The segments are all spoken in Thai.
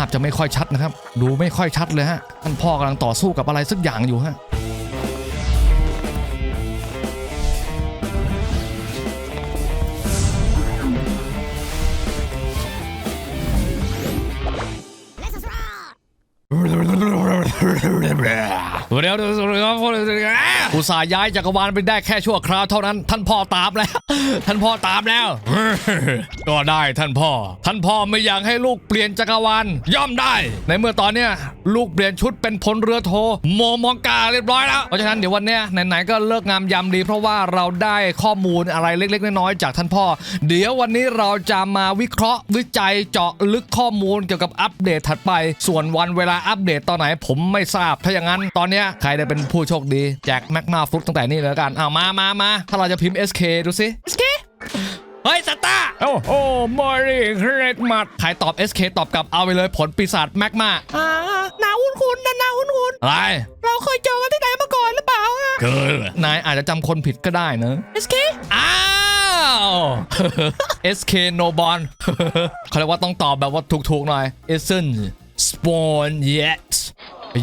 าพจะไม่ค่อยชัดนะครับ ดูไม่ค่อยชัดเลยฮะท่านพ่อกำลังต่อสู้กับอะไรสักอย่างอยู่ฮะ เดี๋ยวอุตส่าห์ย้ายจักรวาลไปได้แค่ชั่วคราวเท่านั้น ท่านพ่อตามแล้ว ท่านพ่อตามแล้ว ก็ได้ท่านพ่อ ท่านพ่อไม่อยากให้ลูกเปลี่ยนจักรวาลย่อมได้ ในเมื่อตอนเนี้ยลูกเปลี่ยนชุดเป็นพลเรือโทโมมองกาเรียบร้อยแล้ว เพราะฉะนั้นเดี๋ยววันเนี้ยไหนๆก็เลิกงามยามดีเพราะว่าเราได้ข้อมูลอะไรเล็ก ๆ น้อยๆจากท่านพ่อ เดี๋ยววันนี้เราจะมาวิเคราะห์วิจัยเจาะลึกข้อมูลเกี่ยวกับอัปเดตถัดไป ส่วนวันเวลาอัปเดตตอนไหนผมไม่ทราบ ถ้าอย่างนั้นตอนเนี้ยใครได้เป็นผู้โชคดี แจกแมกมาฟลุกตั้งแต่นี่เลยละกันเอามามามาถ้าเราจะพิมพ์ SK ดูสิ SK เฮ้ยสตาร์โอ้โหมอรี่เครดมัดใครตอบ SK ตอบกลับเอาไปเลยผลปีศาจแมกมาอ่านาหุ้นคุณนะนาหุ้นคุณอะไร เราเคยเจอกันที่ไหนมาก่อนหรือเปล่าอะเกินนายอาจจะจำคนผิดก็ได้นะ SK อ้าว SK no b o n เขาเรียกว่าต้องตอบแบบว่าถูกๆหน่อย isn't spawn yet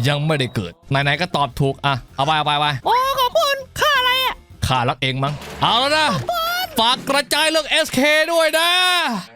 ยังไม่ได้เกิดไหนๆก็ตอบถูกอะเอาไปเอาไปเอาไปโอ้ขอบคุณค่าอะไรอะข้ารักเองมั้งเอาแล้วนะฝากกระจายเรื่อง SK ด้วยนะ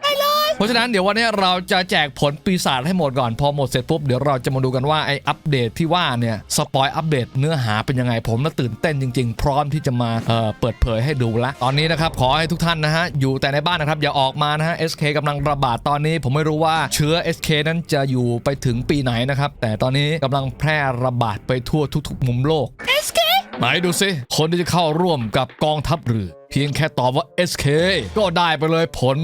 ได้เลยเพ ราะฉะนั้นเดี๋ยววันนี้เราจะแจกผลปีศาจให้หมดก่อน พอหมดเสร็จปุ๊บเดี๋ยวเราจะมาดูกันว่าไออัปเดตที่ว่าเนี่ยสปอยอัปเดตเนื้อหาเป็นยังไงผมน่าตื่นเต้นจริงๆ พร้อมที่จะมาเอ่อเปิดเผยให้ดูละตอนนี้นะครับขอให้ทุกท่านนะฮะอยู่แต่ในบ้านนะครับอย่าออกมานะฮะ SK กำลังระบาดตอนนี้ ผมไม่รู้ว่าเชื้อ SK นั้นจะอยู่ไปถึงปีไหนนะครับแต่ตอนนี้กำลังแพร่ระบาดไปทั่วทุกๆมุมโลก SK ไหนดูสิคนที่จะเข้าร่วมกับกองทัพเรือ เพียงแค่ตอบว่า SK ก็ได้ไปเลยผล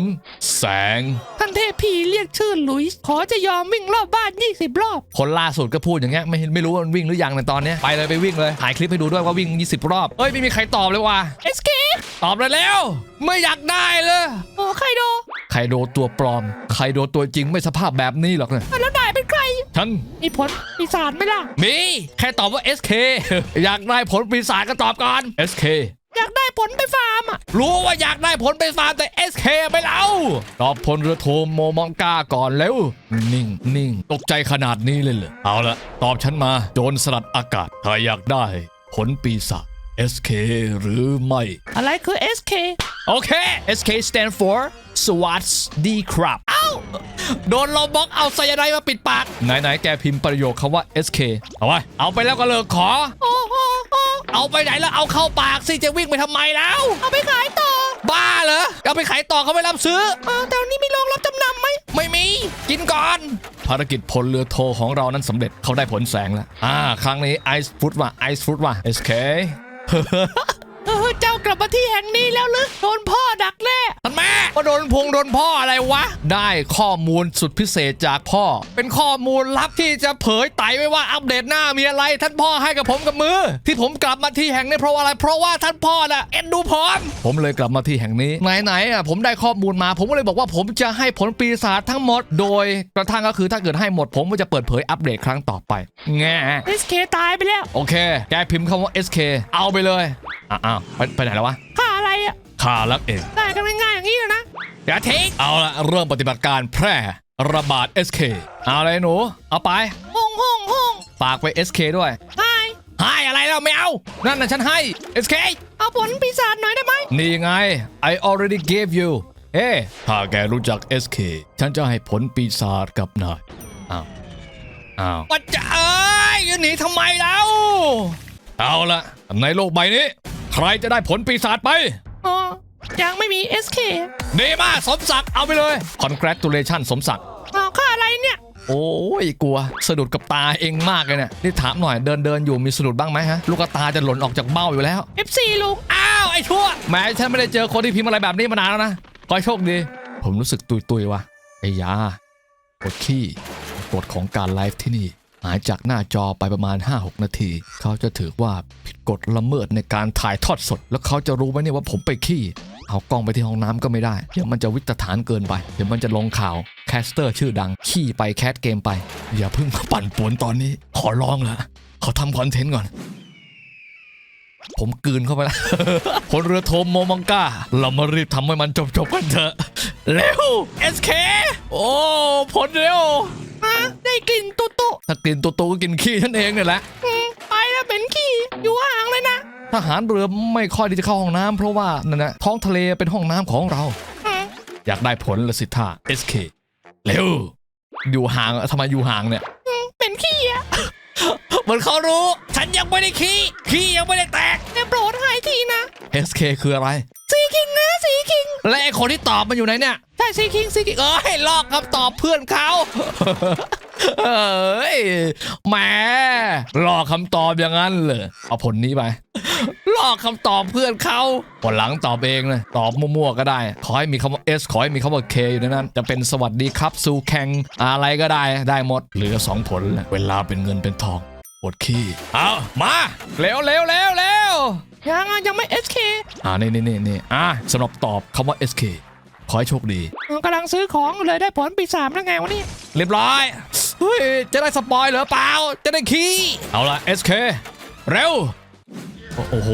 แสง ท่านเทพพีเรียกชื่อหลุยส์ขอจะยอมวิ่งรอบบ้าน 20 รอบ คนล่าสุดก็พูดอย่างเงี้ยไม่ไม่รู้ว่ามันวิ่งหรือยังในตอนเนี้ยไปเลยไปวิ่งเลยถ่ายคลิปให้ดูด้วยว่าวิ่ง 20 รอบ เอ้ยไม่มีใครตอบเลยว่ะ SK ตอบเลยแล้ว ไม่อยากได้เลยโอ้ใครโดใครโดนตัวปลอม ใครโดนตัวจริงไม่สภาพแบบนี้หรอกเนี่ยแล้วนายเป็นใคร ฉัน มีผลปีศาจไหมล่ะ มี แค่ตอบว่า SK อยากได้ผลปีศาจก็ตอบก่อน SK อยากได้ผลไปฟาร์มอะรู้ว่าอยากได้ผลไปฟาร์มแต่ SK ไปแล้วตอบพลเรือโทโมมองกาก่อนเร็วนิ่งนิ่งตกใจขนาดนี้เลยเหรอเอาละตอบฉันมาโจรสลัดอากาศถ้าอยากได้ ผลปีศาจ SK หรือไม่ อะไรคือ SK โอเค SK stand for SWAT D crap เอ้า โดนเราบล็อกเอาไซยาไนด์มาปิดปาก ไหน ๆ แกพิมพ์ประโยคคำว่า SK เอาไว้เอาไปแล้วก็เลิกขอ โอ้โหโอ้ เอาไปไหนแล้วเอาเข้าปากสิจะวิ่งไปทำไมแล้ว เอาไปขายต่อ บ้าเหรอเอาไปขายต่อเขาไม่รับซื้อเออแต่วันนี้มีโรงรับจำนำไหม ไม่มี กินก่อน ภารกิจพลเรือโทของเรานั้นสำเร็จเขาได้ผลแสงแล้ว อ่า ครั้งนี้ไอซ์ฟุตว่ะไอซ์ฟุตว่ะ SK เออเจ้า กลับมาที่แห่งนี้แล้วหรือโดนพ่อดักแน่ท่านแม่ว่าโดนพงโดนพ่ออะไรวะ ได้ข้อมูลสุดพิเศษจากพ่อ เป็นข้อมูลลับที่จะเผยไต่ไว้ว่าอัปเดตหน้ามีอะไร ท่านพ่อให้กับผมกับมือ ที่ผมกลับมาที่แห่งนี้เพราะว่าอะไร เพราะว่าท่านพ่อน่ะเอ็นดูผมผมเลยกลับมาที่แห่งนี้ไหนๆอะผมได้ข้อมูลมา ผมก็เลยบอกว่าผมจะให้ผลปีศาจทั้งหมด โดยกระทั่งก็คือถ้าเกิดให้หมดผมก็จะเปิดเผยอัปเดตครั้งต่อไปแง่ SK ตายไปแล้ว โอเค แกพิมพ์คำว่า SK เอาไปเลย อ้าวไปไปไหนแล้ววะค่าอะไรอะข้ารักเองได้กันง่ายๆอย่างนี้เลยนะอย่าทิ้งเอาละเริ่มปฏิบัติการแพร่ระบาด SK เอาเลยหนู เอาไปห้องห้องห้องฝากไป SK ด้วยไฮให้อะไรแล้วไม่เอานั่นน่ะฉันให้ SK เอาผลปีศาจหน่อยได้ไหมนี่ไง I already gave you เอ๊ะถ้าแกรู้จัก SK ฉันจะให้ผลปีศาจกับนายอ้าวอ้าวปัจจะเอ้ยหนีทำไมแล้วเอาละในโลกใบนี้ ใครจะได้ผลปีศาจไป อ๋อ ยังไม่มี SK ดีมากสมศักดิ์เอาไปเลย congratulation สมศักดิ์เอาค่าอะไรเนี่ย โอ้ยกลัว สะดุดกับตาเองมากเลยเนี่ย นี่ถามหน่อยเดินเดินอยู่มีสะดุดบ้างไหมฮะ ลูกตาจะหล่นออกจากเบ้าอยู่แล้ว FC ลุง อ้าวไอ้ชั่วแหม้ฉันไม่ได้เจอคนที่พิมพ์อะไรแบบนี้มานานแล้วนะ ขอให้โชคดี ผมรู้สึกตุยตุยๆว่ะไอ้ยากดขี้กฎของการไลฟ์ที่นี่ หายจากหน้าจอไปประมาณ 5-6 นาที เขาจะถือว่าผิดกฎละเมิดในการถ่ายทอดสด แล้วเขาจะรู้ไหมเนี่ยว่าผมไปขี้ เอากล้องไปที่ห้องน้ำก็ไม่ได้ เดี๋ยวมันจะวิตฐานเกินไป เดี๋ยวมันจะลงข่าว แคสเตอร์ชื่อดัง ขี้ไปแคสเกมไป อย่าเพิ่งมาปั่นป่วนตอนนี้ ขอร้องละขอทำคอนเทนต์ก่อน ผมกืนเข้าไปแล้วพลเรือโทมโมมังกาเรามารีบทำให้มันจบๆกันเถอะ เร็ว SK โอ้ผลเร็วฮะกลิ่นตุตุ ถ้ากลิ่นตัวโตก็กินขี้ท่านเองเนี่ยแหละอืมไปแล้วเป็นขี้อยู่ห่างเลยนะทหารเรือไม่ค่อยที่จะเข้าห้องน้ำเพราะว่านั่นนะท้องทะเลเป็นห้องน้ำของเราอืมอยากได้ผลละสิท่า SK เร็ว อยู่ห่างทำไมอยู่ห่างเนี่ยอืมเป็นขี้อะเหมือนเขารู้ ฉันยังไม่ได้ขี้ขี้ยังไม่ได้แตกได้โปรดให้ทีนะ SK คืออะไรสีคิงนะสีคิง และไอคนที่ตอบมันอยู่ไหนเนี่ยใช่สีคิงสีคิงเอ้ยลอกคำตอบเพื่อนเขา เอ้ยแหมลอกคำตอบอย่างนั้นเลยเอาผลนี้ไปลอกคำตอบเพื่อนเขาผลหลังตอบเองเลยตอบมั่วๆก็ได้ ขอให้มีคำว่า S ขอให้มีคำว่า K อยู่ในนั้น จะเป็นสวัสดีครับสู่แข่งอะไรก็ได้ได้หมด เหลือสองผลแล้วเวลาเป็นเงินเป็นทองปวดขี้ เอามาเร็วเร็วเร็วเร็วยังอะยังไม่ SK อ่านี่นี่นี่นี่อะสำหรับตอบคำว่า SK ขอให้โชคดีกำลังซื้อของเลยได้ผลปีสามแล้วไงวะเนี่ยเรียบร้อยเฮ้ยจะได้สปอยเหรอเปล่า จะได้ขี้เอาละ SK เร็ว โอ้โห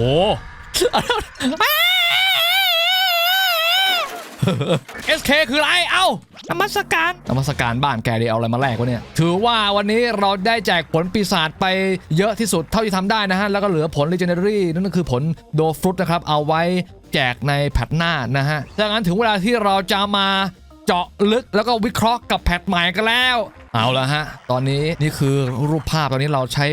SK คืออะไร เอ้านมัสการนมัสการบ้านแกดีเอาอะไรมาแลกวะเนี่ย ถือว่าวันนี้เราได้แจกผลปีศาจไปเยอะที่สุดเท่าที่ทำได้นะฮะ แล้วก็เหลือผล Legendary นั่นก็คือผลโดฟรุตนะครับ เอาไว้ แจกในแพทหน้านะฮะดังนั้นถึงเวลาที่เราจะมาเจาะลึกแล้วก็วิเคราะห์กับแพทใหม่กันแล้ว เอาละฮะ ตอนนี้นี่คือรูปภาพตอนนี้เราใช้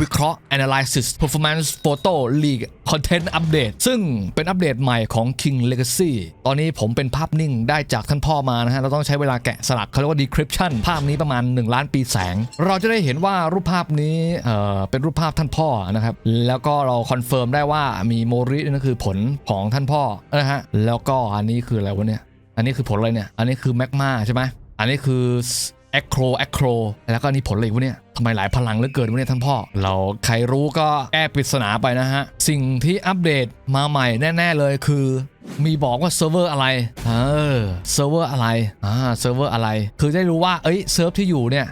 วิเคราะห์ analysis performance photo league content update ซึ่งเป็นอัปเดตใหม่ของ King Legacy ตอนนี้ผมเป็นภาพนิ่งได้จากท่านพ่อมานะฮะ เราต้องใช้เวลาแกะสลักเขาเรียกว่า decryption ภาพนี้ประมาณ 1 ล้านปีแสง เราจะได้เห็นว่ารูปภาพนี้เอ่อเป็นรูปภาพท่านพ่อนะครับ แล้วก็เราคอนเฟิร์มได้ว่ามีโมรินั่นคือผลของท่านพ่อนะฮะ แล้วก็อันนี้คืออะไรวะเนี่ย อันนี้คือผลอะไรเนี่ย อันนี้คือแมกมาใช่ไหมอันนี้คือ แอคโครแอคโครแล้วก็นนี่ผลอะไรวะเนี่ยทำไมหลายพลังเหลือเกินวะเนี่ยท่านพ่อ เราใครรู้ก็แก้ปริศนาไปนะฮะ สิ่งที่อัปเดตมาใหม่แน่ ๆ เลยคือ มีบอกว่าเซิร์ฟเวอร์อะไร เออเซิร์ฟเวอร์อะไร อ่าเซิร์ฟเวอร์อะไร คือได้รู้ว่าเอ้ยเซิร์ฟที่อยู่เนี่ย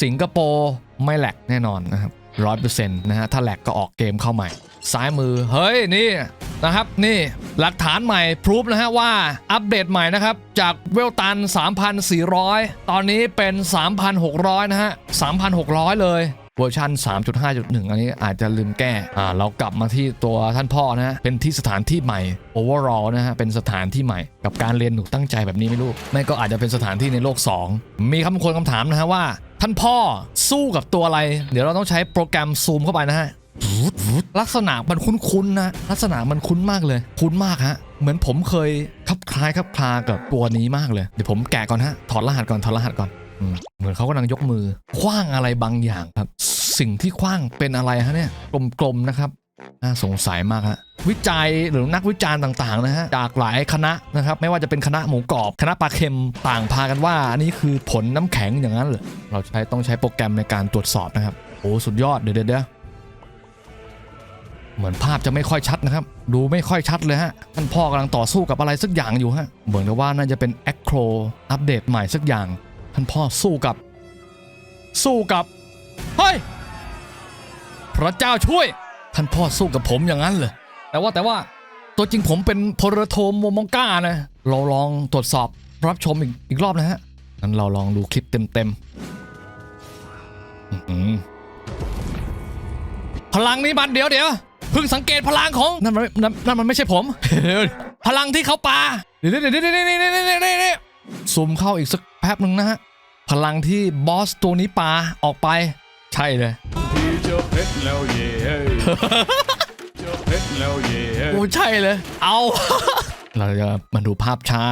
สิงคโปร์ไม่แหลกแน่นอนนะครับร้อยเปอร์เซ็นต์นะฮะถ้าแหลกก็ออกเกมเข้าใหม่ ซ้ายมือเฮ้ยนี่ นะครับ นี่หลักฐานใหม่พรูฟนะฮะว่าอัปเดตใหม่นะครับ จากเวลตัน 3,400 ตอนนี้เป็น 3,600 นะฮะ 3,600 เลยเวอร์ชัน3.5.1 อันนี้อาจจะลืมแก้ อ่า เรากลับมาที่ตัวท่านพ่อนะฮะ เป็นที่สถานที่ใหม่ overall นะฮะ เป็นสถานที่ใหม่ กับการเรียนหนูตั้งใจแบบนี้ไม่รู้ ไม่ก็อาจจะเป็นสถานที่ในโลก 2 มีคำคนคำถามนะฮะว่า ท่านพ่อสู้กับตัวอะไร เดี๋ยวเราต้องใช้โปรแกรมซูมเข้าไปนะฮะ ลักษณะมันคุ้นๆนะ ลักษณะมันคุ้นมากเลย คุ้นมากฮะ เหมือนผมเคยคลับคล้ายคลับคลากับตัวนี้มากเลย เดี๋ยวผมแกะก่อนฮะ ถอดรหัสก่อน ถอดรหัสก่อนอเหมือนเขากำลังยกมือ คว้างอะไรบางอย่างครับ สิ่งที่คว้างเป็นอะไรฮะเนี่ย กลมๆนะครับน่าสงสัยมากฮะวิจัยหรือนักวิจารณ์ต่างๆนะฮะจากหลายคณะนะครับไม่ว่าจะเป็นคณะหมูกรอบ คณะปลาเค็มต่างพากันว่าอันนี้คือผลน้ำแข็งอย่างนั้นเหรอเราใช้ต้องใช้โปรแกรมในการตรวจสอบนะครับโอ้สุดยอดเดี๋ยวเดี๋ยว เหมือนภาพจะไม่ค่อยชัดนะครับ ดูไม่ค่อยชัดเลยฮะ ท่านพ่อกำลังต่อสู้กับอะไรสักอย่างอยู่ฮะ เหมือนกับว่าน่าจะเป็นแอคโครอัปเดตใหม่สักอย่าง ท่านพ่อสู้กับ สู้กับ เฮ้ย พระเจ้าช่วย ท่านพ่อสู้กับผมอย่างนั้นเลยแต่ว่าแต่ว่าตัวจริงผมเป็นพลโทโมมองก้านะ เราลองตรวจสอบรับชมอีกอีกรอบนะฮะ งั้นเราลองดูคลิปเต็มๆพลังนี้มันเดี๋ยวเดี๋ยว เพิ่งสังเกตพลังของนั่นมันนั่นนั่นมันไม่ใช่ผม พลังที่เขาปาเดี๋ยวเดี๋ยวเดี๋ยวเดี๋ยวเดี๋ยวเดี๋ยวซูมเข้าอีกสักแป๊บหนึ่งนะฮะพลังที่บอสตัวนี้ปาออกไป ใช่เลยโอ้ใช่เลย เอา เราจะมาดูภาพช้า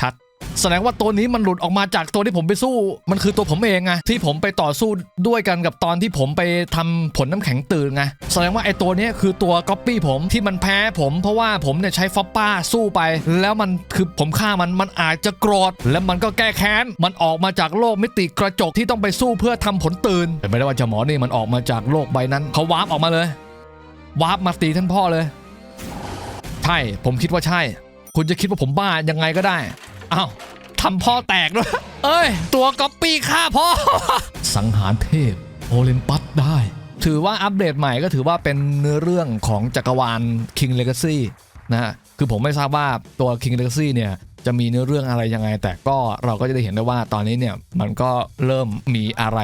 ชัด แสดงว่าตัวนี้มันหลุดออกมาจากตัวที่ผมไปสู้ มันคือตัวผมเองไงที่ผมไปต่อสู้ด้วยกันกับตอนที่ผมไปทำผลน้ำแข็งตื่นไงแสดงว่าไอ้ตัวนี้คือตัวก๊อปปี้ผมที่มันแพ้ผม เพราะว่าผมเนี่ยใช้ฟอปป้าสู้ไป แล้วมันคือผมฆ่ามันมันอาจจะโกรธแล้วมันก็แก้แค้นมันออกมาจากโลกมิติกระจกที่ต้องไปสู้เพื่อทำผลตื่นเป็นไม่ได้ว่าเจะหมอนี่มันออกมาจากโลกใบนั้นเขาวาร์ปออกมาเลยวาร์ปมาตีท่านพ่อเลย ใช่ผมคิดว่าใช่ คุณจะคิดว่าผมบ้ายังไงก็ได้อ้าว ทำพ่อแตกด้วย เอ้ย ตัวก๊อปปี้ฆ่าพ่อ สังหารเทพโอลิมปัสได้ ถือว่าอัปเดตใหม่ก็ถือว่าเป็นเนื้อเรื่องของจักรวาล King Legacy นะฮะ คือผมไม่ทราบว่าตัว King Legacy เนี่ยจะมีเนื้อเรื่องอะไรยังไง แต่ก็เราก็จะได้เห็นได้ว่าตอนนี้เนี่ยมันก็เริ่มมีอะไร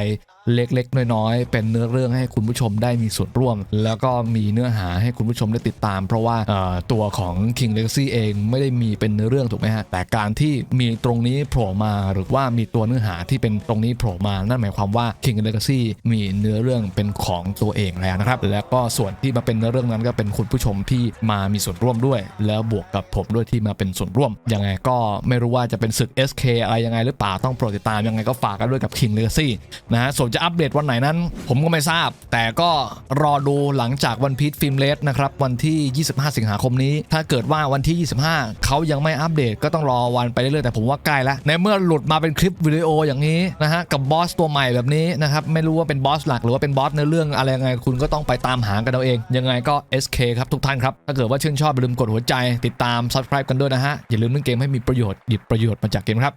เล็กๆ น้อยๆ เป็นเนื้อเรื่องให้คุณผู้ชมได้มีส่วนร่วม แล้วก็มีเนื้อหาให้คุณผู้ชมได้ติดตาม เพราะว่าตัวของ King Legacy เองไม่ได้มีเป็นเนื้อเรื่องถูกไหมฮะ แต่การที่มีตรงนี้โผล่มาหรือว่ามีตัวเนื้อหาที่เป็นตรงนี้โผล่มา นั่นหมายความว่า King Legacy มีเนื้อเรื่องเป็นของตัวเองแล้วนะครับ แล้วก็ส่วนที่มาเป็นเนื้อเรื่องนั้นก็เป็นคุณผู้ชมที่มามีส่วนร่วมด้วย แล้วบวกกับผมด้วยที่มาเป็นส่วนร่วม ยังไงก็ไม่รู้ว่าจะเป็นศึก SK อะไรยังไงหรือเปล่าต้องโปรดติดตามยังไงก็ฝากกันด้วยกับ King Legacy นะฮะส่วนจะอัปเดตวันไหนนั้น ผมก็ไม่ทราบ แต่ก็รอดูหลังจากวันพีทฟิล์มเลสนะครับ วันที่ 25 สิงหาคมนี้ ถ้าเกิดว่าวันที่ 25 เขายังไม่อัปเดตก็ต้องรอวันไปเรื่อยๆ แต่ผมว่าใกล้แล้ว ในเมื่อหลุดมาเป็นคลิปวิดีโออย่างนี้นะฮะ กับบอสตัวใหม่แบบนี้นะครับ ไม่รู้ว่าเป็นบอสหลักหรือว่าเป็นบอสในเรื่องอะไรยังไงคุณก็ต้องไปตามหากันเอาเอง ยังไงก็ SK ครับทุกท่านครับถ้าเกิดว่าชื่นชอบอย่าลืมกดหัวใจติดตาม subscribe กันด้วยนะฮะอย่าลืมเล่นเกมให้มีประโยชน์หยิบประโยชน์มาจากเกมครับ